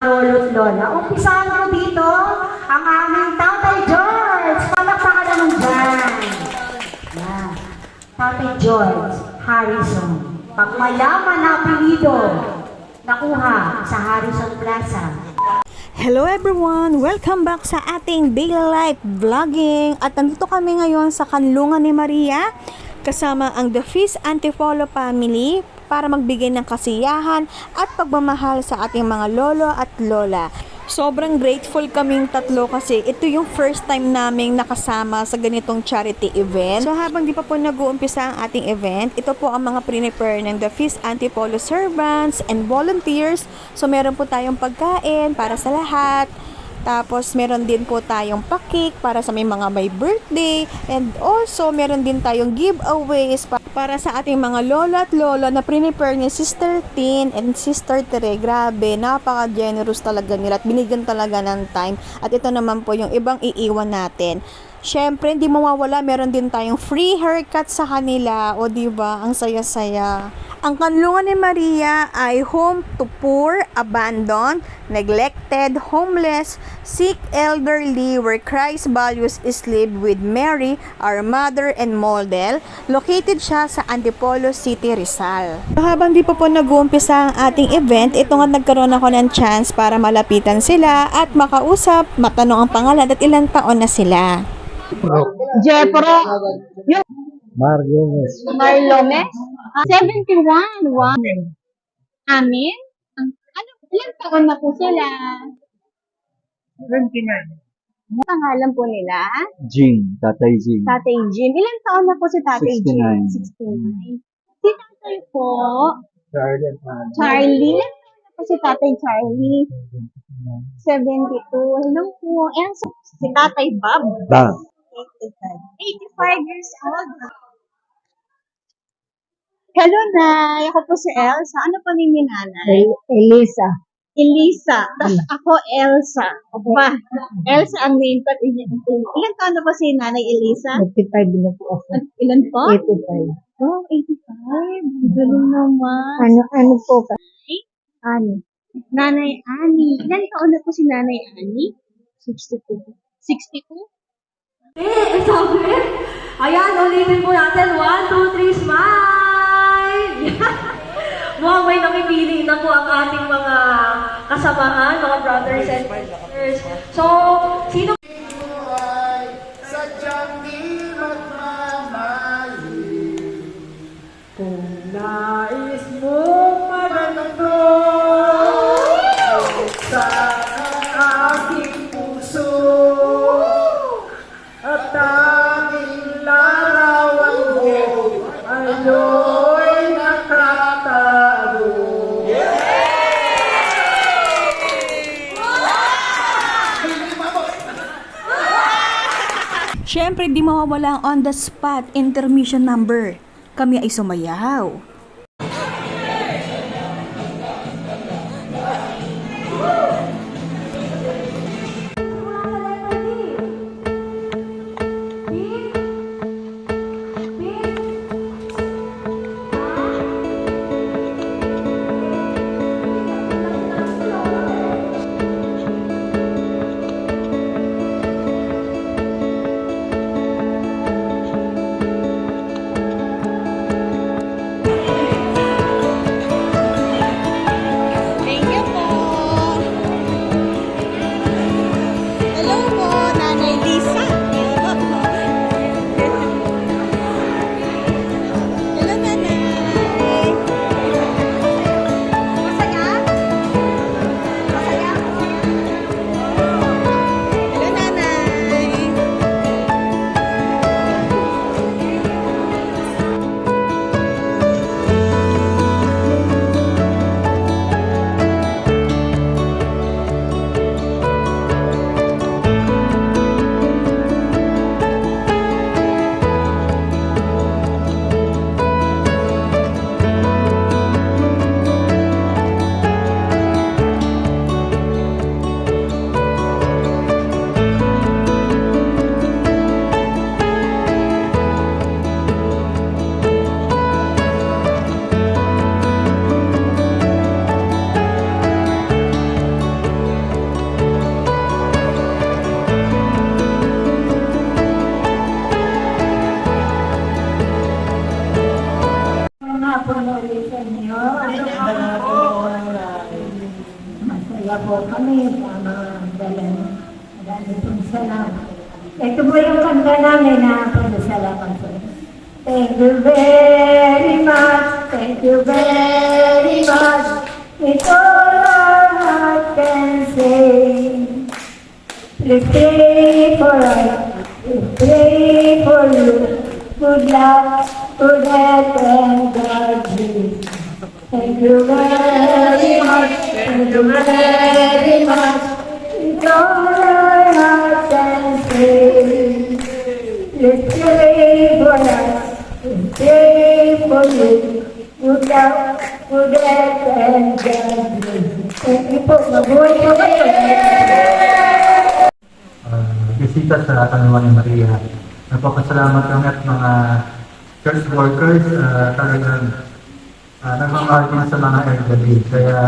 lolo't lola. Umpisahan ko dito ang aming Tatay George. Palakpakan naman dyan. Yan. Tatay George Harrison. Pag malaman na apelido, nakuha sa Harrison Plaza. Hello everyone! Welcome back sa ating daily life vlogging. At nandito kami ngayon sa kanlungan ni Maria kasama ang The Feast Antipolo family para magbigay ng kasiyahan at pagmamahal sa ating mga lolo at lola. Sobrang grateful kaming tatlo kasi ito yung first time naming nakasama sa ganitong charity event. So habang di pa po nag-uumpisa ang ating event, ito po ang mga prepare ng The Feast Antipolo servants and volunteers. So meron po tayong pagkain para sa lahat. Tapos meron din po tayong pakik para sa may mga may birthday and also meron din tayong giveaways pa- para sa ating mga lolo at lolo na prepare ni Sister Tin and Sister Tere. Grabe, napaka-generous talaga nila at binigyan talaga ng time. At ito naman po yung ibang iiwan natin. Syempre, hindi mawawala, meron din tayong free haircut sa kanila. O, di ba Ang saya-saya. Ang kanlungan ni Maria ay home to poor, abandoned, neglected, homeless, sick, elderly, where Christ values is lived with Mary, our mother and model. Located siya sa Antipolo City, Rizal. Habang di pa po nag-uumpisa ang ating event, ito nga nagkaroon ako ng chance para malapitan sila at makausap, matanong ang pangalan at ilang taon na sila. Jepro, yung Margones. Marlomes, ah, 71, wow. Amin? Ano, ilang taon na po sila? 29. Ang pangalan po nila? Jing, Tatay Jing. Tatay Jim. Ilang taon na po si Tatay Jim? 69. 69. Si Tatay po, Charlie. Charlie. Ilang taon na po si Tatay Charlie? 72. Hello po. And so, si Tatay Bob? Bang. 85 years old. Hello, Nay. Ako po si Elsa. Ano po ni Nanay? Elisa. Elisa. Tapos ako, Elsa. Pa. Elsa ang name ko. Ilan taon na po si Nanay Elisa? 55 na po ako. Ilan po? 85. Oh, 85. Ang Galing naman. Ano, ano po ka? Ano? Nanay Ani. Ilan taon na po si Nanay Ani? 62. 62? Eh, sabi. Ayan, ulitin po natin. One, two, three, smile! Mukhang may nakipili na po ang ating mga kasamahan, mga brothers and sisters. So, Siyempre, di mawawala ang on the spot intermission number. Kami ay sumayaw. Pagdasalamat po. Thank you very much, thank you very much. It's all our heart can say. Please pray for us, please pray for you. Good luck, good health, and God bless. Thank you very you very much. Our heart can say. Please pray for us, pray for you. Good luck, good health, and bisita sa Kanluan ni Maria. Napapasalamat kami at mga church workers uh, talagang uh, nagmamahal sa mga elderly. Kaya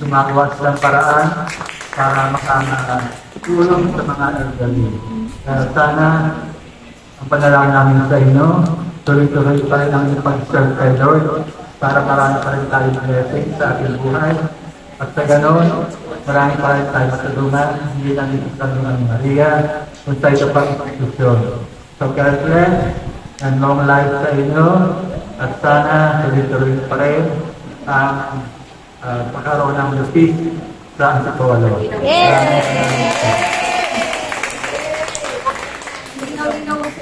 sumagawa silang paraan para makatulong sa mga elderly. Kaya sana ang panalangin namin sa inyo, tuloy-tuloy pa rin ang pag-serve kay Lord para marami pa rin tayo blessing sa ating buhay. At sa ganon, marami pa rin tayo matulungan, hindi lang dito sa ni Maria, kung sa ito pang institusyon. So God bless and long life sa inyo at sana tuloy-tuloy pa rin ang uh, pagkaroon ng lupis sa Antipolo.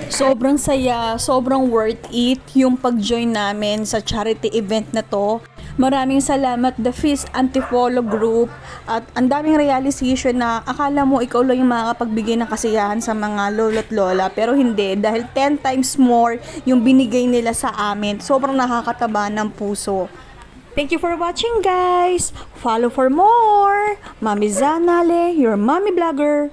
Sobrang saya, sobrang worth it yung pag-join namin sa charity event na to. Maraming salamat The Feast Antipolo Group at ang daming realization na akala mo ikaw lang yung makakapagbigay ng kasiyahan sa mga lolo't lola pero hindi dahil 10 times more yung binigay nila sa amin. Sobrang nakakataba ng puso. Thank you for watching guys! Follow for more! Mami Zanale, your mommy vlogger!